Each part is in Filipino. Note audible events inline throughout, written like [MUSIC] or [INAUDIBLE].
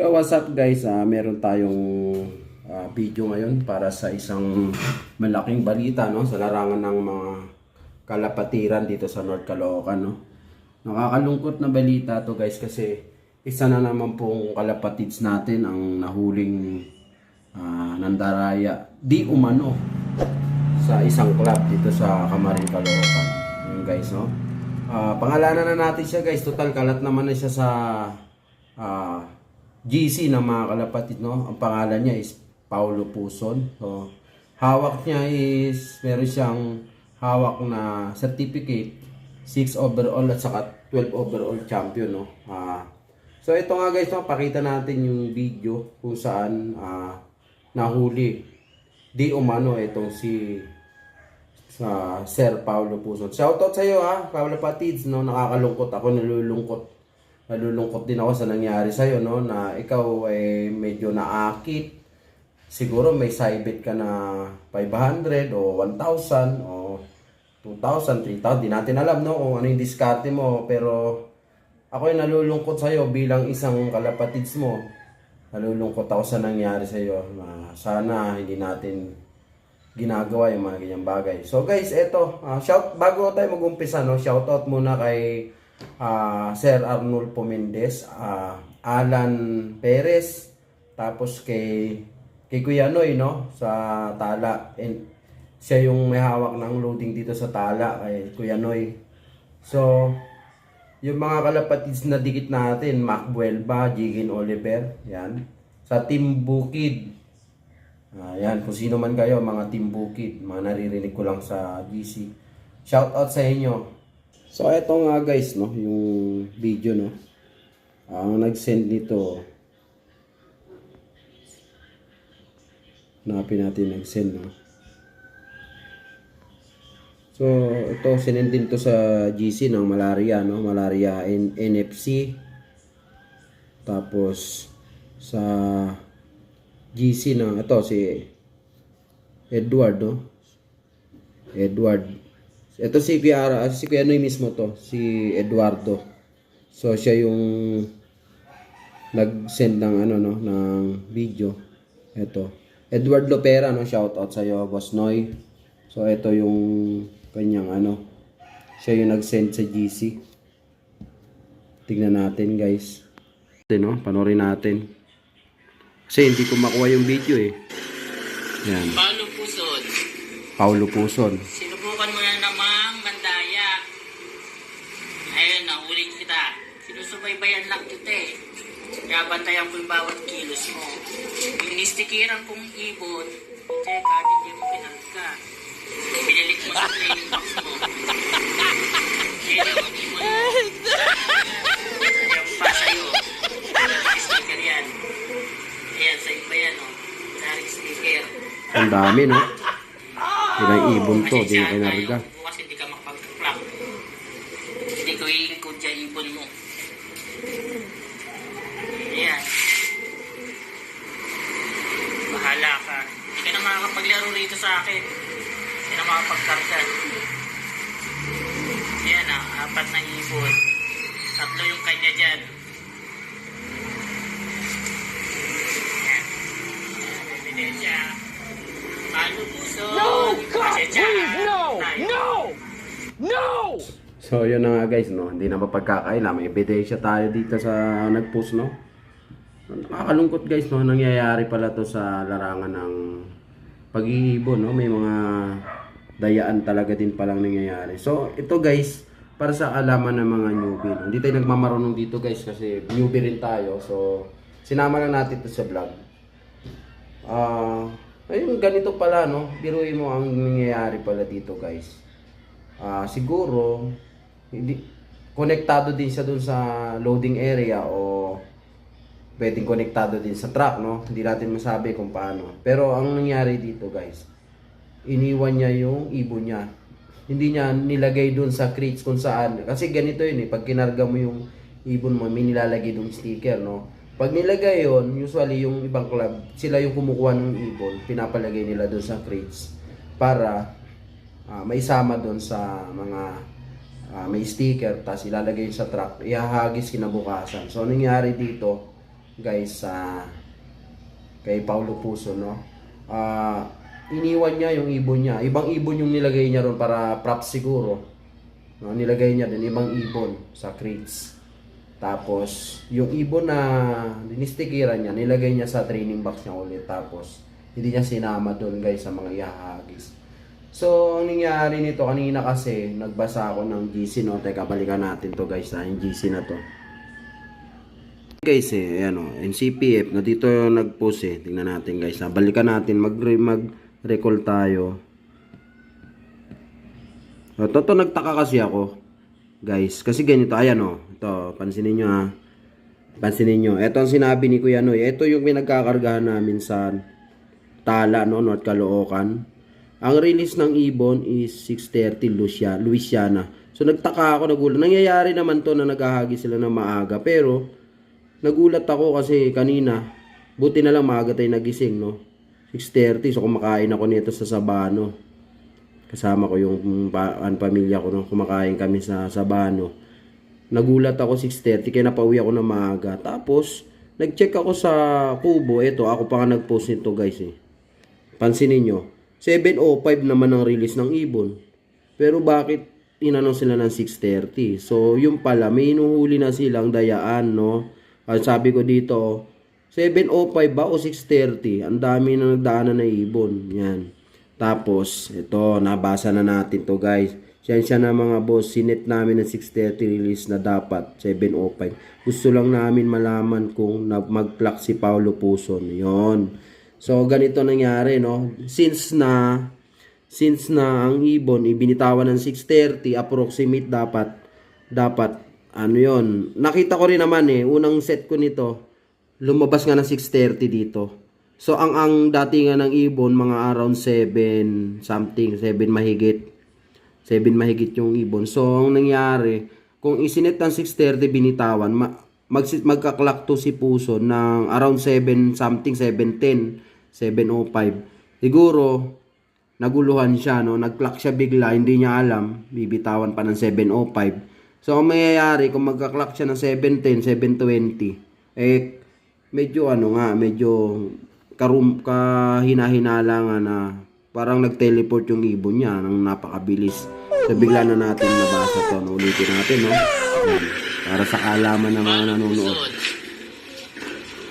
Yo, what's up guys? Ah, meron tayong ah, video ngayon para sa isang malaking balita no sa larangan ng mga kalapatiran dito sa North Caloocan no. Nakakalungkot na balita to guys kasi isa na naman pong kalapatids natin ang nahuling ah, nandaraya di umano sa isang club dito sa Kamarin Caloocan. Yun guys no. Ah, pangalanan na natin siya guys. Total kalat naman na siya sa ah, GC ng mga kalapatid, no? Ang pangalan niya is Paulo Puson. So, hawak niya is, meron siyang hawak na certificate, 6 overall at saka 12 overall champion, no? Ah, so, ito nga guys, no? pakita natin yung video kung saan ah, nahuli. Di umano itong si sa Sir Paulo Puson. Shoutout sa iyo ha, Paulo Patids, no? Nakakalungkot ako, nalulungkot nalulungkot din ako sa nangyari sa'yo, no? Na ikaw ay medyo naakit. Siguro may saibit ka na 500 o 1,000 o 2,000, 3,000. Di natin alam, no? Kung ano yung diskarte mo. Pero ako ay nalulungkot sa'yo bilang isang kalapatids mo. Nalulungkot ako sa nangyari sa'yo. Na sana hindi natin ginagawa yung mga ganyang bagay. So guys, eto, ah, shout bago tayo mag-umpisa no, shout out muna kay ah, Sir Arnulfo Mendez, ah, Alan Perez, tapos kay kay Kuya Noy no sa Tala. And siya yung may hawak ng loading dito sa Tala kay Kuya Noy. So, yung mga kalapatids na dikit natin, Mac Buelba, Jigin Oliver, yan. Sa Team Bukid, Ayan, kung sino man kayo, mga Team Bukid, mga naririnig ko lang sa GC. Shout out sa inyo. So, eto nga guys, no, yung video, no. Ang nag-send nito, Hanapin natin nag-send, no. So, ito, sinendin to sa GC ng malaria, no. Malaria N- NFC. Tapos, sa GC na ito si Edward no Edward ito si Kuya si Kuya Noy mismo to si Eduardo so siya yung nag-send ng ano no ng video ito Edward Lopera no shout out sa iyo Boss Noy so ito yung kanyang ano siya yung nag-send sa GC tignan natin guys ito no panoorin natin kasi hindi ko makuha yung video eh. Yan. Paano pusod? Paulo Puson. Sinubukan mo na namang mandaya. Ayun, nahuli kita. Sinusubaybayan lang kita eh. Kaya bantayan ko yung bawat kilos mo. Yung nistikiran kong ibon, teka, hindi mo pinagka. Pinilit mo sa training box mo. Kaya yung ibon mo. Kaya pa sa'yo. Sticker yan. Ayan, sa iba yan, oh. Daring sticker. Ang dami no. [LAUGHS] Ilang ibon to, di Pasensyahan na kinarga. tayo. Bukas hindi ka makapag-clock. Hindi ko i-include yung ibon mo. Ayan. Bahala ka. Hindi ka na makakapaglaro rito sa akin. Hindi na makapagkarga. Ayan ah, apat na ibon. Tatlo yung kanya dyan. Ayan. Ayan, ebidensya. Paano puso? No! God, please, no! No! No! So yun na nga guys no, hindi na mapagkakaila. May ebidensya tayo dito sa nag-post no. Nakakalungkot guys no, nangyayari pala to sa larangan ng pag-iibon no. May mga dayaan talaga din palang nangyayari. So ito guys, para sa alaman ng mga newbie. No? Hindi tayo nagmamarunong dito guys kasi newbie rin tayo. So sinama lang natin to sa vlog. Ah, ayun ganito pala no. Biruin mo ang nangyayari pala dito guys. Ah, siguro hindi konektado din siya dun sa loading area o pwedeng konektado din sa truck, no? Hindi natin masabi kung paano. Pero ang nangyari dito, guys, iniwan niya yung ibon niya. Hindi niya nilagay dun sa crates kung saan. Kasi ganito yun eh, pag kinarga mo yung ibon mo, may nilalagay dun sticker, no? Pag nilagay yon usually yung ibang club, sila yung kumukuha ng ibon, pinapalagay nila dun sa crates para ah, maisama doon sa mga ah, may sticker tapos ilalagay sa truck ihahagis kinabukasan so nangyari dito guys sa kay Paulo Puso no. Ah, iniwan niya yung ibon niya. Ibang ibon yung nilagay niya ron para props siguro. No, nilagay niya din ibang ibon sa crates. Tapos, yung ibon na dinistikiran niya, nilagay niya sa training box niya ulit. Tapos, hindi niya sinama doon guys sa mga ihahagis. So, ang nangyari nito kanina kasi, nagbasa ako ng GC, no? Teka, balikan natin to guys, ha? yung GC na to. Guys, eh, ayan o, NCPF, na dito nag-post eh. Tingnan natin guys, ha? Balikan natin, mag- mag-recall tayo. So, toto nagtaka kasi ako. Guys, kasi ganito, ayan o. Ito, pansinin nyo ha. Pansinin nyo. Ito ang sinabi ni Kuya Noy. Ito yung pinagkakargahan namin sa Tala, no, North Caloocan. Ang release ng ibon is 6.30 Lucia, Louisiana. So nagtaka ako, nagulat. Nangyayari naman to na naghahagi sila ng maaga. Pero nagulat ako kasi kanina, buti na lang maaga tayo nagising, no? 6.30, so kumakain ako nito sa Sabano. Kasama ko yung pamilya ko, no? kumakain kami sa Sabano. Nagulat ako 6.30, kaya napauwi ako na maaga. Tapos, nag-check ako sa kubo. Ito, ako pa nga nag-post nito guys eh. Pansinin nyo, 7.05 naman ang release ng ibon. Pero bakit inanong sila ng 6.30? So, yung pala, may inuhuli na silang dayaan, no? At sabi ko dito, 7.05 ba o 6.30? Ang dami na nagdaanan na ibon. Yan. Tapos, ito, nabasa na natin to guys. Siyensya na mga boss, sinet namin ng 6.30 release na dapat 7.05. Gusto lang namin malaman kung mag-clock si Paulo Puson. Yon. So, ganito nangyari, no? Since na, since na ang ibon, ibinitawan ng 6.30, approximate dapat, dapat, ano yon Nakita ko rin naman eh, unang set ko nito, lumabas nga ng 6.30 dito. So, ang, ang datingan ng ibon, mga around 7 something, 7 mahigit. 7 mahigit yung ibon. So, ang nangyari, kung isinet ng 6.30 binitawan, ma, mag, magka-clock to si Puso ng around 7 something, 7.10, 7.05. Siguro, naguluhan siya, no? Nag-clock siya bigla, hindi niya alam, bibitawan pa ng 7.05. So, ang mangyayari, kung magka-clock siya ng 7.10, 7.20, eh, medyo ano nga, medyo karum, kahina-hinala nga na parang nag-teleport yung ibon niya ng napakabilis. So, bigla na natin nabasa to. Ulitin natin, no? Para sa kaalaman ng mga nanonood. Puson.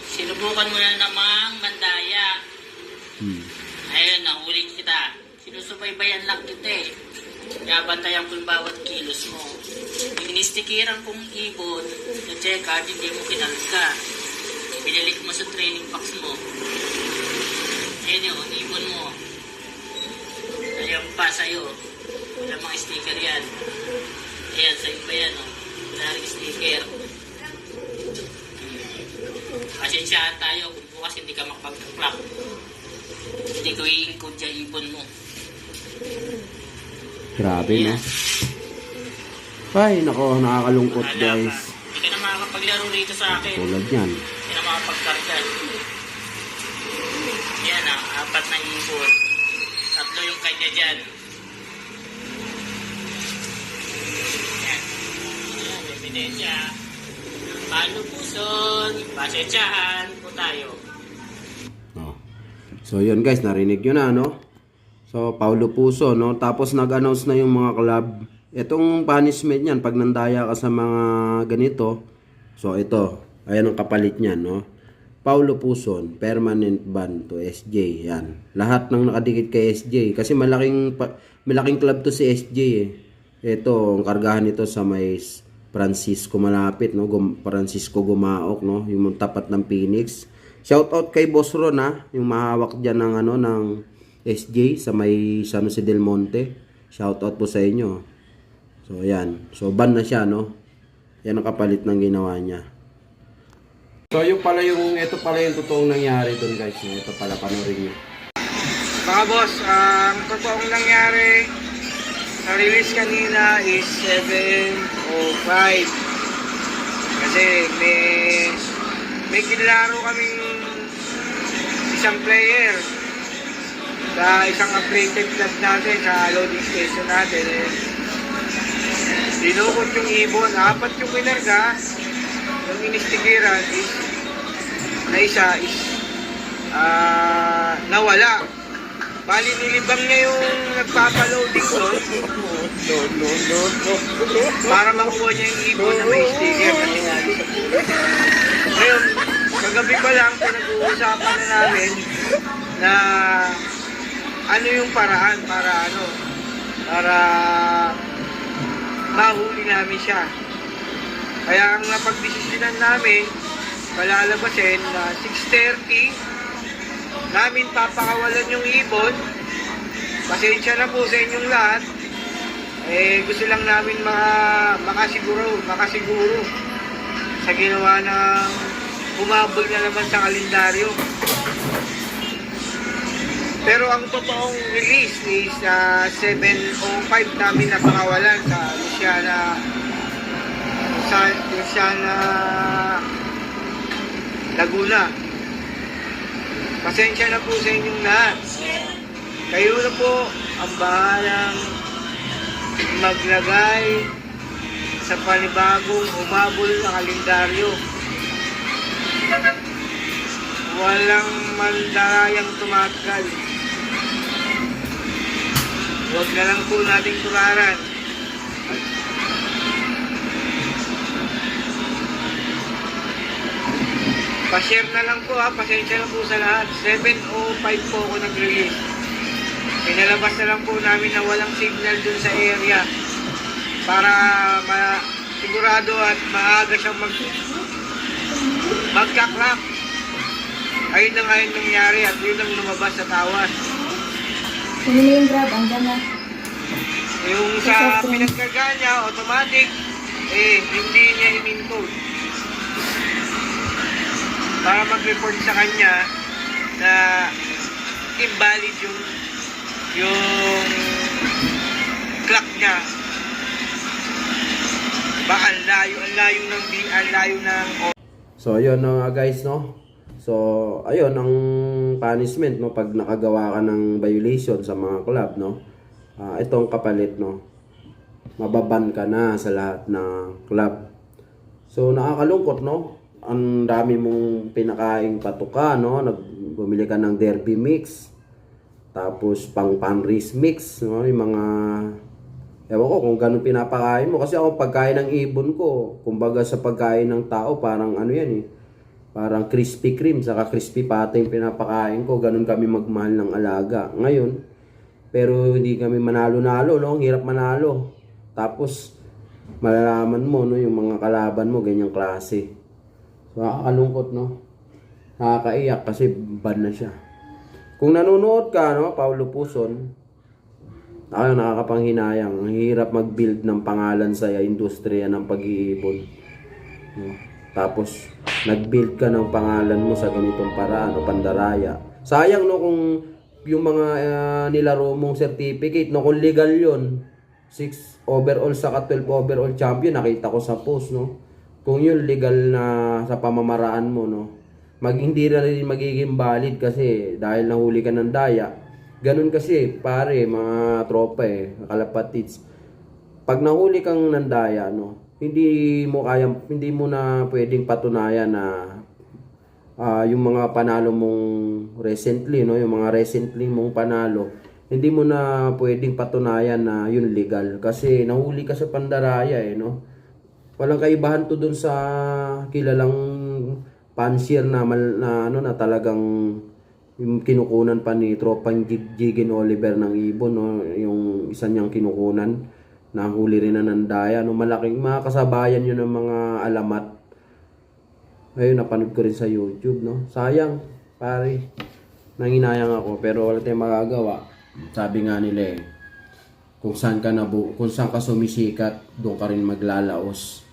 Sinubukan mo na namang mandaya. Hmm. Ayun, nahuli kita. Sinusubaybayan lang kita eh. Kaya bantayan ko yung bawat kilos mo. Yung inistikiran kong ibon, sa check card, hindi mo kinalka. Binalik mo sa training box mo. Ayun yun, ibon mo. Ayan pa sa'yo. Wala mga sticker yan. Ayan, sa'yo pa yan, oh. Wala sticker. Pasensyahan tayo kung bukas hindi ka makapag-clock. Hindi ko i-encode yung ibon mo. Grabe, no? Ay, nako, nakakalungkot, Wala ka. guys. Hindi ka na makakapaglaro rito sa akin. Tulad yan. Hindi na makapagkarga. Yan ah, apat na ibon. Tatlo yung kanya dyan. Yan. Yan, ebidensya. Paano puson? Pasensyahan po tayo. So, yun guys, narinig nyo na, no? So, Paulo Puso, no? Tapos nag-announce na yung mga club. Itong punishment niyan, pag nandaya ka sa mga ganito, so ito, ayan ang kapalit niyan, no? Paulo Puson, permanent ban to SJ, yan. Lahat ng nakadikit kay SJ, kasi malaking, malaking club to si SJ, eh. Ito, ang kargahan nito sa may Francisco malapit, no? Francisco Gumaok, no? Yung tapat ng Phoenix. Shout out kay Boss Ron, ha? Yung mahawak diyan ng ano ng SJ sa may San Jose del Monte. Shout out po sa inyo. So, ayan. So, ban na siya, no? Yan ang kapalit ng ginawa niya. So, yung pala yung, ito pala yung totoong nangyari doon, guys. Ito pala, panoorin niyo. Mga boss, ang totoong nangyari sa release kanina is 7.05 kasi may may kinlaro kaming isang player sa isang upgraded club natin sa loading station natin eh. Dinukot yung ibon, apat yung kinarga yung inistigiran is na isa is ah, nawala. Bali, nilibang niya yung nagpapaloading doon para makuha niya yung ibon na may sticker sa [LAUGHS] pulo. Ngayon, kagabi pa lang, pinag-uusapan na namin na ano yung paraan para ano, para mahuli namin siya. Kaya ang napagdesisyonan namin, palalabasin na 6.30, namin papakawalan yung ibon. Pasensya na po sa inyong lahat. Eh, gusto lang namin maka, makasiguro, makasiguro sa ginawa ng humabol na naman sa kalendaryo. Pero ang totoong release is uh, 7.05 namin napakawalan sa Luciana sa Luciana Laguna. Pasensya na po sa inyong lahat. Kayo na po ang bahalang maglagay sa panibagong umabol na kalendaryo. Walang mandarayang tumagal. Huwag na lang po nating tularan. Pa-share na lang po ha, pasensya na po sa lahat. 7.05 po ako nag-release. Pinalabas na lang po namin na walang signal dun sa area para ma sigurado at maaga siyang mag magkaklak. Ayun na nga yung nangyari at yun ang lumabas sa tawas. Pinili yung grab, andyan na. Yung sa pinagkaganya, automatic, eh, hindi niya in-encode. Para mag-report sa kanya na invalid yung yung clock niya. Ba, ang layo, ang layo ng, ang layo ng So, ayun na nga guys, no? So, ayun ang punishment, no? Pag nakagawa ka ng violation sa mga club, no? Ah, itong kapalit, no? Mababan ka na sa lahat ng club. So, nakakalungkot, no? Ang dami mong pinakaing patuka, no? Nag bumili ka ng derby mix. Tapos, pang panris mix, no? Yung mga Ewan ko kung ganun pinapakain mo. Kasi ako pagkain ng ibon ko, kumbaga sa pagkain ng tao, parang ano yan eh. Parang crispy cream, saka crispy pata yung pinapakain ko. Ganun kami magmahal ng alaga. Ngayon, pero hindi kami manalo-nalo, no? Ang hirap manalo. Tapos, malalaman mo, no? Yung mga kalaban mo, ganyang klase. So, nakakalungkot, no? Nakakaiyak kasi ban na siya. Kung nanonood ka, no? Paulo Puson, ako nakakapanghinayang. Ang hirap mag-build ng pangalan sa industriya ng pag-iibon. No? Tapos, nag-build ka ng pangalan mo sa ganitong paraan o pandaraya. Sayang no kung yung mga ah, nilaro mong certificate, no kung legal yon 6 overall sa 12 overall champion, nakita ko sa post, no? Kung yun legal na sa pamamaraan mo, no? Mag, hindi na rin magiging valid kasi dahil nahuli ka ng daya, Ganun kasi, pare, mga tropa eh, kalapatids. Pag nahuli kang nandaya, no, hindi mo kaya, hindi mo na pwedeng patunayan na ah, yung mga panalo mong recently, no, yung mga recently mong panalo, hindi mo na pwedeng patunayan na yun legal kasi nahuli ka sa pandaraya eh, no. Walang kaibahan to dun sa kilalang pansier na, mal, na ano na talagang yung kinukunan pa ni tropang Jig- Jigen Oliver ng Ibon, no? yung isa niyang kinukunan, nahuli rin na ng no? malaking mga kasabayan yun ng mga alamat. Ayun, napanood ko rin sa YouTube, no? Sayang, pare. Nanginayang ako, pero wala tayong magagawa. Sabi nga nila eh, kung saan ka nabu kung saan ka sumisikat, doon ka rin maglalaos.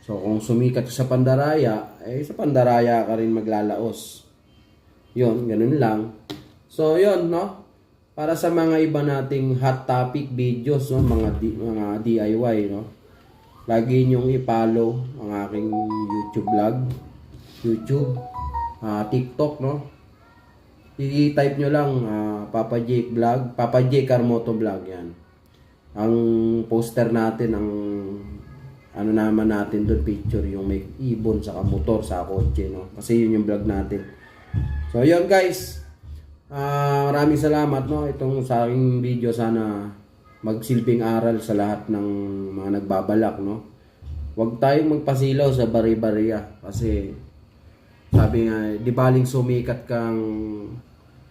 So, kung sumikat ka sa Pandaraya, eh sa Pandaraya ka rin maglalaos. Yun, ganun lang. So, yun, no? Para sa mga iba nating hot topic videos, no? Mga, di- mga DIY, no? Lagi niyong i-follow ang aking YouTube vlog. YouTube. ah TikTok, no? I-type nyo lang, ah, Papa Jake Vlog. Papa Jake Carmoto Vlog, yan. Ang poster natin, ang ano naman natin doon picture yung may ibon sa motor sa kotse no kasi yun yung vlog natin so yun guys. Ah, maraming salamat no? Itong sa aking video sana magsilbing aral sa lahat ng mga nagbabalak no? Huwag tayong magpasilaw sa bari-bariya kasi sabi nga di baling sumikat kang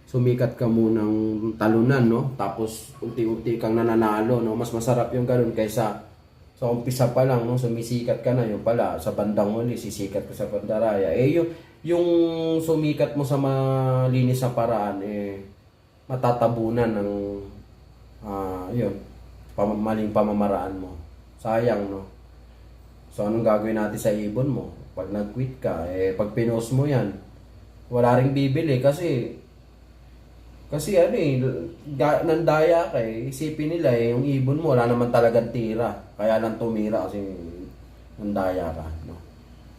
sumikat ka munang talunan no? Tapos unti-unti kang nananalo no? Mas masarap yung ganun kaysa sa umpisa pa lang no? Sumisikat ka na yung pala sa bandang huli sisikat ka sa pandaraya. Eh yung yung sumikat mo sa malinis na paraan eh matatabunan ng ah yun pam- maling pamamaraan mo sayang no so anong gagawin natin sa ibon mo pag nag-quit ka eh pag pinost mo yan wala ring bibili kasi kasi ano eh, nandaya ka eh, isipin nila eh, yung ibon mo, wala naman talagang tira. Kaya lang tumira kasi nandaya ka. No?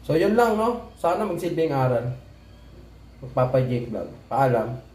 So yun lang, no? Sana magsilbing aral. Magpapa Jake Vlog. Paalam.